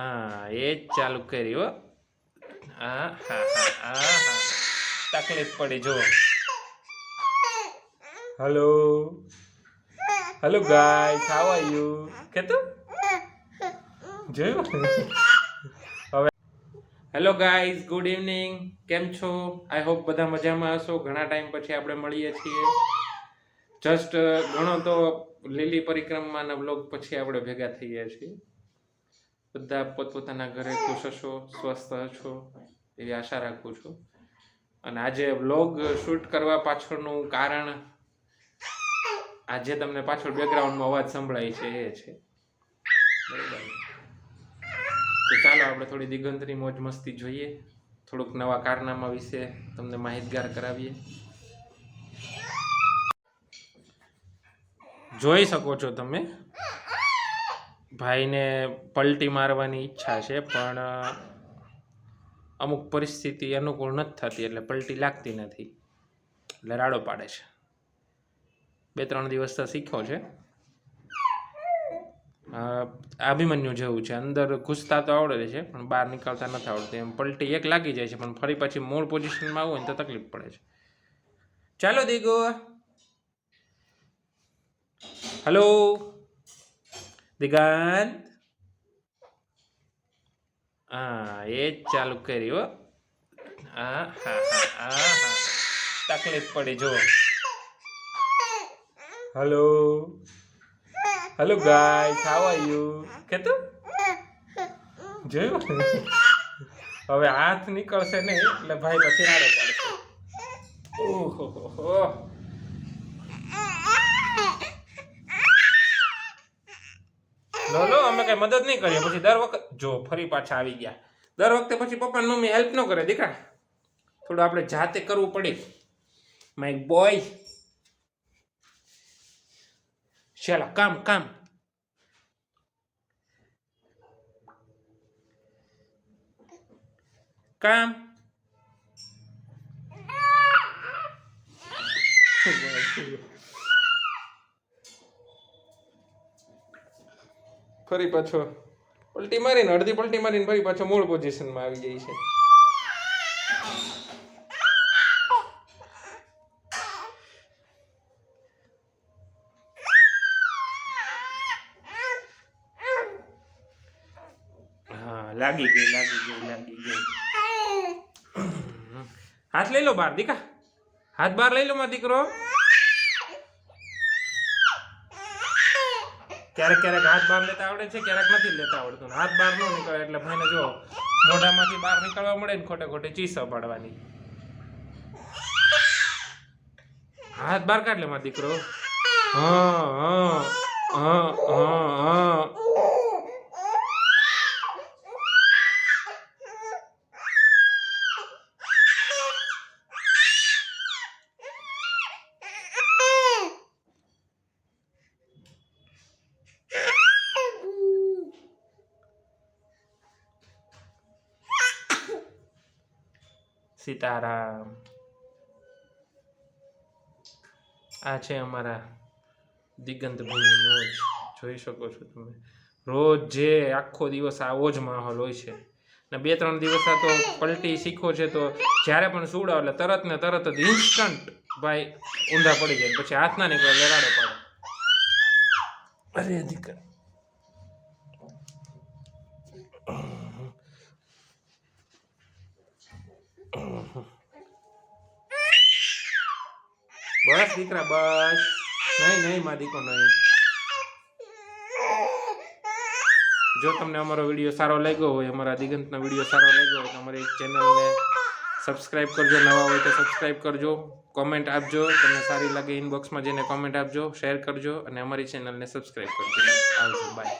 હા એ જ ચાલુ કર્યું હો. હા હા હા હા તકલીફ પડી જો hello hello guys how are you કે તું જોયું? હવે. હેલો ગાઈઝ ગુડ ઇવનિંગ કેમ છો? આઈ હોપ બધા મજામાં હશો. ઘણા ટાઈમ પછી આપણે મળીએ છીએ. જસ્ટ ઘણો તો લીલી પરિક્રમાના બ્લોગ પછી આપણે ભેગા થઈએ છીએ. બધા પોતપોતાના ઘરે ખુશ હશો, સ્વસ્થ હશો એવી આશા રાખું છું. અને આજે બ્લોગ શૂટ કરવા પાછળનું કારણ આજે તમને પાછળ બેકગ્રાઉન્ડમાં અવાજ સંભળાય છે એ છે. બરાબર. તો ચાલો આપણે થોડી દિગંતની મોજ, મસ્તી જોઈએ. થોડુંક નવા કારનામા વિશે તમને માહિતગાર કરાવીએ. જોઈ શકો છો તમે. ભાઈને પલટી મારવાની ઈચ્છા છે, પણ અમુક પરિસ્થિતિ અનુકૂળ નથી થતી એટલે પલટી લાગતી નથી. એટલે રાડો પાડે છે. બે, ત્રણ દિવસ તો શીખ્યો છે. અભિમન્યુ જેવું છે. અંદર ઘૂસતા તો આવડે છે, પણ બહાર નીકળતા નથી આવડતું. એમ પલટી એક લાગી જાય છે, પણ ફરી પછી મૂળ પોઝિશનમાં આવું હોય તો તકલીફ પડે છે. ચાલો દીગો હલો દિગાંત હા એ જ ચાલુ કર્યું હો. હા હા હા. તકલીફ પડી જો hello hello guys how are જોયું? હવે હાથ નીકળશે નહીં, એટલે ભાઈ પછી રાડો પડશે. ઓહો લો લો, અમે કઈ મદદ નહીં કરીએ. પછી દર વખત જો, ફરી પાછા આવી ગયા. દર વખતે પછી પપ્પા મમ્મી હેલ્પ ન કરે દીકરા થોડું આપણે જાતે કરવું પડે. માય બોય ચાલો, કામ કામ. કામ. ફરી પાછો પલટી મારીને અડધી પલટી મારીને ફરી પાછો મૂળ પોઝિશનમાં આવી જાય છે. હા લાગી ગઈ લાગી ગઈ લાગી ગઈ. હાથ લઈ લો બહાર દીકા. હાથ બહાર લઈ લો માં દીકરો. ક્યારેક ક્યારેક હાથ બહાર લેતા આવડે છે, ક્યારેક નથી લેતા આવડતું. હાથ બહાર ન નીકળે એટલે ભાઈને જો મોઢામાંથી બહાર નીકળવા મળે ને ખોટે ખોટી ચીસો પાડવાની હાથ બહાર કાઢ લે મારો દીકરો. હા હા હા હા હા. સીતારામ આ છે અમારા દિગંતભાઈની મોજ. જોઈ શકો છો તમે. રોજ જે આખો દિવસ આવો જ માહોલ હોય છે. ને બે ત્રણ દિવસ આ તો પલટી શીખો છે તો જ્યારે પણ સુવડાવ એટલે તરત ને તરત જ ઇન્સ્ટન્ટ ભાઈ ઊંધા પડી જાય. પછી હાથ ના નીકળે પડે પાડે. અરે દીકરા. બસ દીકરા, બસ. નહીં નહીં, માં દીકો નહીં. જો તમને અમારો વીડિયો સારો લાગ્યો હોય, અમારા દિગંતનો વીડિયો સારો લાગ્યો હોય, તો અમારી ચેનલને સબસ્ક્રાઇબ કરજો, નવા હોય તો સબસ્ક્રાઇબ કરજો. કોમેન્ટ આપજો, તમને સારી લાગે ઇનબોક્સમાં જઈને કોમેન્ટ આપજો શેર કરજો, અને અમારી ચેનલને સબસ્ક્રાઇબ કરજો. આવજો બાય